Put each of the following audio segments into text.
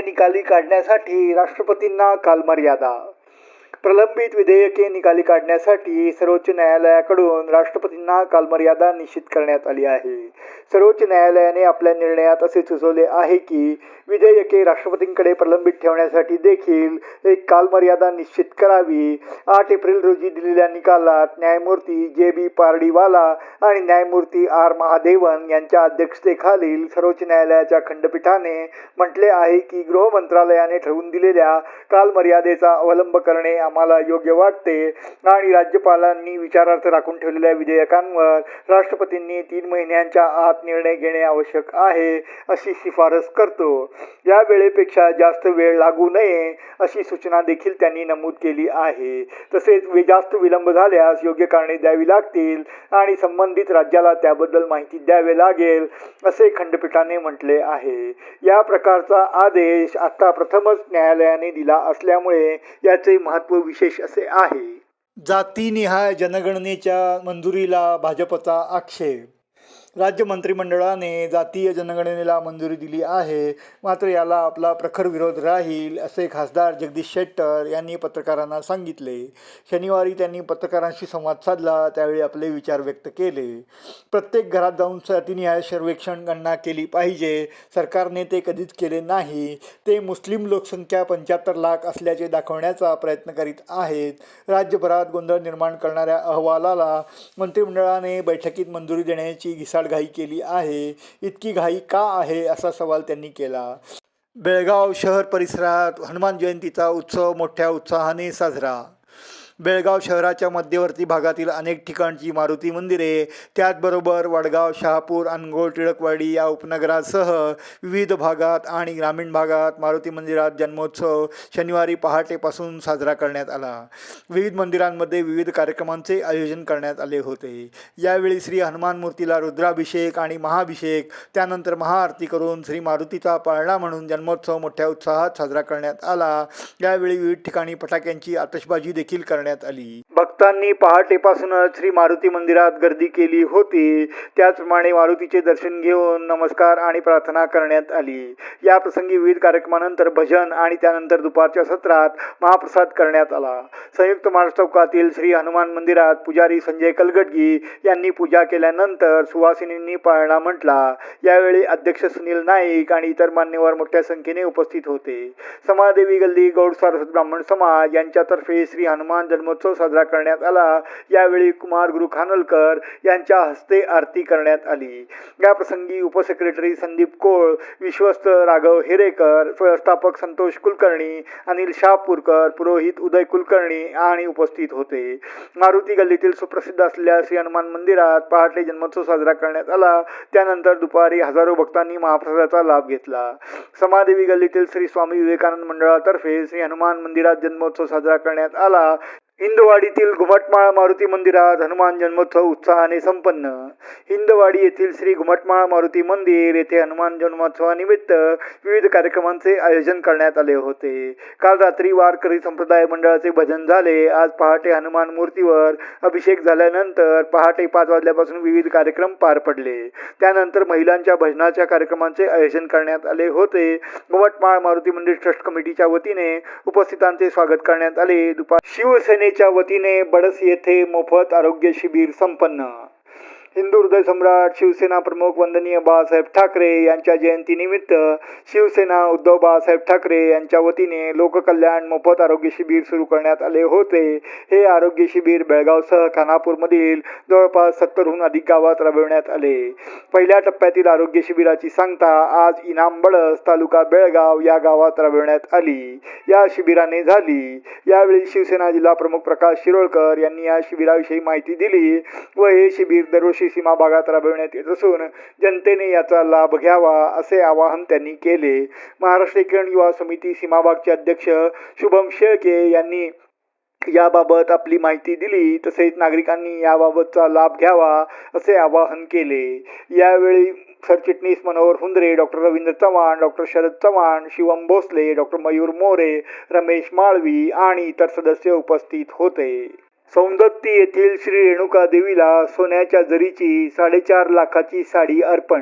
निकाली काढण्यासाठी राष्ट्रपतींना कालमर्यादा प्रलंबित विधेयके निकाली काढण्यासाठी सर्वोच्च न्यायालयाकडून राष्ट्रपतींना कालमर्यादा निश्चित करण्यात आली आहे. सर्वोच्च न्यायालयाने आपल्या निर्णयात असे सुचवले आहे की विधेयके राष्ट्रपतींकडे प्रलंबित ठेवण्यासाठी देखील एक कालमर्यादा निश्चित करावी. आठ एप्रिल रोजी दिलेल्या निकालात न्यायमूर्ती जे बी पारडीवाला आणि न्यायमूर्ती आर महादेवन यांच्या अध्यक्षतेखालील सर्वोच्च न्यायालयाच्या खंडपीठाने म्हटले आहे की गृह मंत्रालयाने ठरवून दिलेल्या कालमर्यादेचा अवलंब करणे आम्हाला योग्य वाटते. आणि राज्यपालांनी विचारार्थ राखून ठेवलेल्या विधेयकांवर राष्ट्रपतींनी तीन महिन्यांच्या आत निर्णय घेणे आवश्यक आहे अशी शिफारस करतो. या वेळेपेक्षा जास्त वेळ लागू नये अशी सूचना देखील त्यांनी नमूद केली आहे. तसेच जास्त विलंब झाल्यास योग्य कारणे द्यावी लागतील आणि संबंधित राज्याला त्याबद्दल माहिती द्यावे लागेल असे खंडपीठाने म्हटले आहे. या प्रकारचा आदेश आता प्रथमच न्यायालयाने दिला असल्यामुळे याचे महत्त्व विशेष असे आहे. जातीनिहाय जनगणनेच्या मंजुरीला भाजपचा आक्षेप. राज्य मंत्रिमंडळाने जातीय जनगणनेला मंजुरी दिली आहे. मात्र याला आपला प्रखर विरोध राहील असे खासदार जगदीश शेट्टर यांनी पत्रकारांना सांगितले. शनिवारी त्यांनी पत्रकारांशी संवाद साधला त्यावेळी आपले विचार व्यक्त केले. प्रत्येक घरात जाऊन जातीनिहाय सर्वेक्षण गणना केली पाहिजे. सरकारने ते कधीच केले नाही. ते मुस्लिम लोकसंख्या पंच्याहत्तर लाख असल्याचे दाखवण्याचा प्रयत्न करीत आहेत. राज्यभरात गोंधळ निर्माण करणाऱ्या अहवालाला मंत्रिमंडळाने बैठकीत मंजुरी देण्याची घाई केली आहे. इतकी घाई का आहे असा सवाल त्यांनी केला. बेळगाव शहर परिसरात हनुमान जयंतीचा उत्सव मोठ्या उत्साहाने साजरा. बेळगाव शहराच्या मध्यवर्ती भागातील अनेक ठिकाणची मारुती मंदिरे त्याचबरोबर वडगाव शहापूर अनगोळ टिळकवाडी या उपनगरासह विविध भागात आणि ग्रामीण भागात मारुती मंदिरात जन्मोत्सव शनिवारी पहाटेपासून साजरा करण्यात आला. विविध मंदिरांमध्ये विविध कार्यक्रमांचे आयोजन करण्यात आले होते. यावेळी श्री हनुमान मूर्तीला रुद्राभिषेक आणि महाभिषेक त्यानंतर महाआरती करून श्री मारुतीचा पाळणा म्हणून जन्मोत्सव मोठ्या उत्साहात साजरा करण्यात आला. यावेळी विविध ठिकाणी फटाक्यांची आतषबाजी देखील करण्यात करण्यात आली. भक्तांनी पहाटेपासूनच श्री मारुती मंदिरात गर्दी केली होती. त्याचप्रमाणे मारुतीचे दर्शन घेऊन नमस्कार आणि प्रार्थना करण्यात आली. या प्रसंगी विविध कार्यक्रमानंतर भजन आणि त्यानंतर दुपारच्या सत्रात महाप्रसाद करण्यात आला. संयुक्त महाराष्ट्र चौकातील श्री हनुमान मंदिरात पुजारी संजय कलगडगी यांनी पूजा केल्यानंतर सुवासिनींनी पाळणा म्हटला. यावेळी अध्यक्ष सुनील नाईक आणि इतर मान्यवर मोठ्या संख्येने उपस्थित होते. समादेवी गल्ली गौड सारस्वत ब्राह्मण समाज यांच्यातर्फे श्री हनुमान जन्म जन्मोत्सव साजरा करण्यात आला. यावेळी कुमार गुरु खानोलकर यांच्या हस्ते आरती करण्यात आली. या प्रसंगी उपसेक्रेटरी संदीप कोळ विश्वस्त राघव हिरेकर व्यवस्थापक संतोष कुलकर्णी अनिल शापूरकर पुरोहित उदय कुलकर्णी आणि उपस्थित होते. मारुती गल्लीतील सुप्रसिद्ध असलेल्या श्री हनुमान मंदिरात पहाटे जन्मोत्सव साजरा करण्यात आला. त्यानंतर दुपारी हजारो भक्तांनी महाप्रसादाचा लाभ घेतला. समादेवी गल्लीतील श्री स्वामी विवेकानंद मंडळातर्फे श्री हनुमान मंदिरात जन्मोत्सव साजरा करण्यात आला. हिंदवाडीतील घुमटमाळ मारुती मंदिरात हनुमान जन्मोत्सव उत्साहाने संपन्न. हिंदवाडी येथील श्री घुमटमाळ मारुती मंदिर येथे हनुमान जन्मोत्सवानिमित्त विविध कार्यक्रमांचे आयोजन करण्यात आले होते. काल रात्री वारकरी संप्रदाय मंडळाचे भजन झाले. आज पहाटे हनुमान मूर्तीवर अभिषेक झाल्यानंतर पहाटे पाच वाजल्यापासून विविध कार्यक्रम पार पडले. त्यानंतर महिलांच्या भजनाच्या कार्यक्रमांचे आयोजन करण्यात आले होते. घुमटमाळ मारुती मंदिर ट्रस्ट कमिटीच्या वतीने उपस्थितांचे स्वागत करण्यात आले. दुपार संस्थेच्या वतीने बडस येथे मोफत आरोग्य शिबिर संपन्न. हिंदू हृदय सम्राट शिवसेना प्रमुख वंदनीय बाळासाहेब ठाकरे यांच्या जयंतीनिमित्त शिवसेना उद्धव बाळासाहेब ठाकरे यांच्या वतीने लोककल्याण मोफत आरोग्य शिबिर सुरू करण्यात आले होते. हे आरोग्य शिबिर बेळगावसह खानापूरमधील जवळपास सत्तरहून अधिक गावात राबविण्यात आले. पहिल्या टप्प्यातील आरोग्य शिबिराची सांगता आज इनाम बळस तालुका बेळगाव या गावात राबविण्यात आली. या शिबिराने झाली. यावेळी शिवसेना जिल्हा प्रमुख प्रकाश शिरोळकर यांनी या शिबिराविषयी माहिती दिली व हे शिबिर दरवर्षी सीमा भागात राबविण्यात येत असून जनतेने याचा लाभ घ्यावा असे आवाहन त्यांनी केले. महाराष्ट्र एकीकरण युवा समिती सीमाभागचे अध्यक्ष शुभम शेळके यांनी याबाबत आपली माहिती दिली. तसेच नागरिकांनी याबाबतचा लाभ घ्यावा असे आवाहन केले. यावेळी सरचिटणीस Manohar Hundre doctor Ravindra Chavan doctor Sharad Chavan Shivam Bhosale doctor Mayur More Ramesh Malvi आणि इतर सदस्य उपस्थित होते. सौंदत्ती येथील श्री रेणुका देवीला सोन्याच्या जरीची साडेचार लाखाची साडी अर्पण.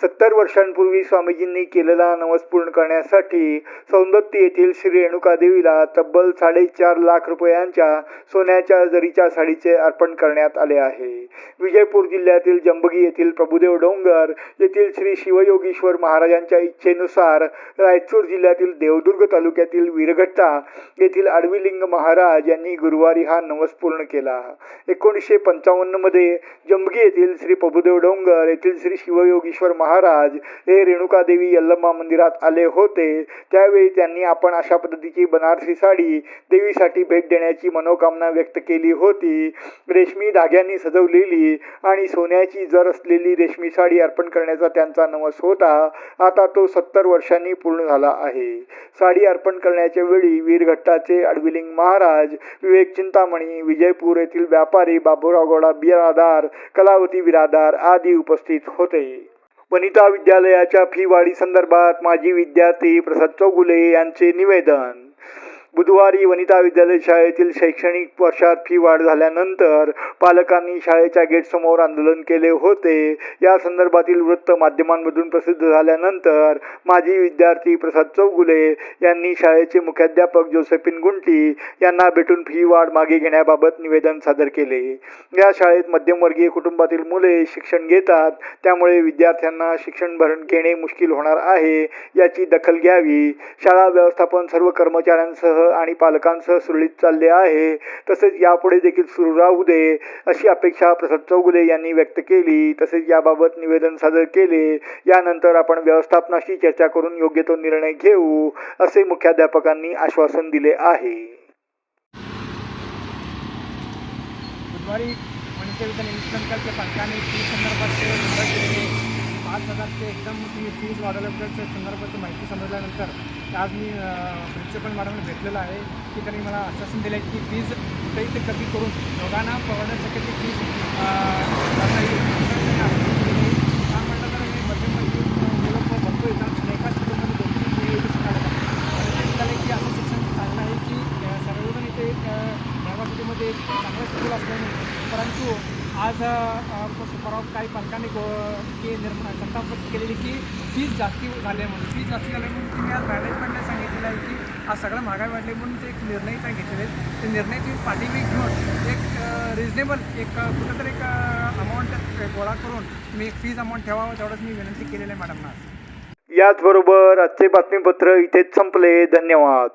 सत्तर वर्षांपूर्वी स्वामीजींनी केलेला नवस पूर्ण करण्यासाठी सौंदत्ती येथील श्री रेणुका देवीला तब्बल साडेचार लाख रुपयांच्या सोन्याच्या जरीच्या साडीचे अर्पण करण्यात आले आहे. विजयपूर जिल्ह्यातील जंबगी येथील प्रभुदेव डोंगर येथील श्री शिवयोगीश्वर महाराजांच्या इच्छेनुसार रायचूर जिल्ह्यातील देवदुर्ग तालुक्यातील वीरघट्टा येथील आडवीलिंग महाराज यांनी गुरुवारी हा नवस पूर्ण केला. एकोणीसशे पंचावन्नमध्ये जंबगी येथील श्री प्रभुदेव डोंगर येथील श्री शिवयोगीश्वर महाराज महाराज हे रेणुका देवी यल्लम्मा मंदिरात आले होते. त्यावेळी त्यांनी आपण अशा पद्धतीची बनारसी साडी देवीसाठी भेट देण्याची मनोकामना व्यक्त केली होती. रेशमी धाग्यांनी सजवलेली आणि सोन्याची जर असलेली रेशमी साडी अर्पण करण्याचा त्यांचा नवस होता. आता तो सत्तर वर्षांनी पूर्ण झाला आहे. साडी अर्पण करण्याच्या वेळी वीरघट्टाचे अडविलिंग महाराज विवेक चिंतामणी विजयपूर येथील व्यापारी बाबूराव गौडा बिरादार कलावती बिरादार आदी उपस्थित होते. वनिता विद्यालयाच्या फी वाढी संदर्भात माजी विद्यार्थी प्रसाद चौगुले यांचे निवेदन. बुधवारी वनिता विद्यालय शाळेतील शैक्षणिक वर्षात फी वाढ झाल्यानंतर पालकांनी शाळेच्या गेटसमोर आंदोलन केले होते. या संदर्भातील वृत्त माध्यमांमधून प्रसिद्ध झाल्यानंतर माजी विद्यार्थी प्रसाद चौगुले यांनी शाळेचे मुख्याध्यापक जोसेफिन गुंटी यांना भेटून फी वाढ मागे घेण्याबाबत निवेदन सादर केले. या शाळेत मध्यमवर्गीय कुटुंबातील मुले शिक्षण घेतात. त्यामुळे विद्यार्थ्यांना शिक्षण भरण घेणे मुश्किल होणार आहे याची दखल घ्यावी. शाळा व्यवस्थापन सर्व कर्मचाऱ्यांसह आणि पालकांसह सुरळीत चालले आहे. तसेच यापुढे देखील सुरू राहू दे अशी अपेक्षा प्रसाद चौगुले यांनी व्यक्त केली. तसेच याबाबत निवेदन सादर केले. यानंतर आपण व्यवस्थापनाशी चर्चा करून योग्य तो निर्णय घेऊ असे मुख्याध्यापकांनी आश्वासन दिले आहे. बुधवारी मनुष्य पालकांनी फी संदर्भात ते निवड पाच हजार ते एकदम ती फीज वाढवल्याबद्दल संदर्भात माहिती समजल्यानंतर आज मी प्रिन्सिपल मॅडमला भेटलेलं आहे. की त्यांनी मला आश्वासन दिलं आहे की फीज कुठेही ते कमी करून दोघांना परवडण्यासाठी ती फीज करता येईल काय म्हटलं तर मी मध्यमवर्गीय मुलं पण बघतोय तर एकाच कुटुंबामध्ये दोन तीन मुली येऊ शिकायला मला की असं शिक्षण चांगलं आहे की अ, सर्वजण इथे भागामध्ये चांगलं स्कूल असल्याने परंतु आज काही पालकांनी गो की निर्माण संताप केलेली की फीज जास्ती झाली आहे म्हणून. फीज जास्ती झाली म्हणून तुम्ही आज मॅनेजमेंटने सांगितलेलं आहे की आज सगळं महागाई वाढली म्हणून ते एक निर्णय काय घेतलेले आहेत. ते निर्णय तुम्ही पाठीमागे घेऊन एक रिजनेबल एक कुठंतरी एक अमाऊंट गोळा करून मी एक फीज अमाऊंट ठेवावं तेवढंच मी विनंती केलेलं आहे मॅडमना. याचबरोबर आजचे बातमीपत्र इथेच संपले. धन्यवाद.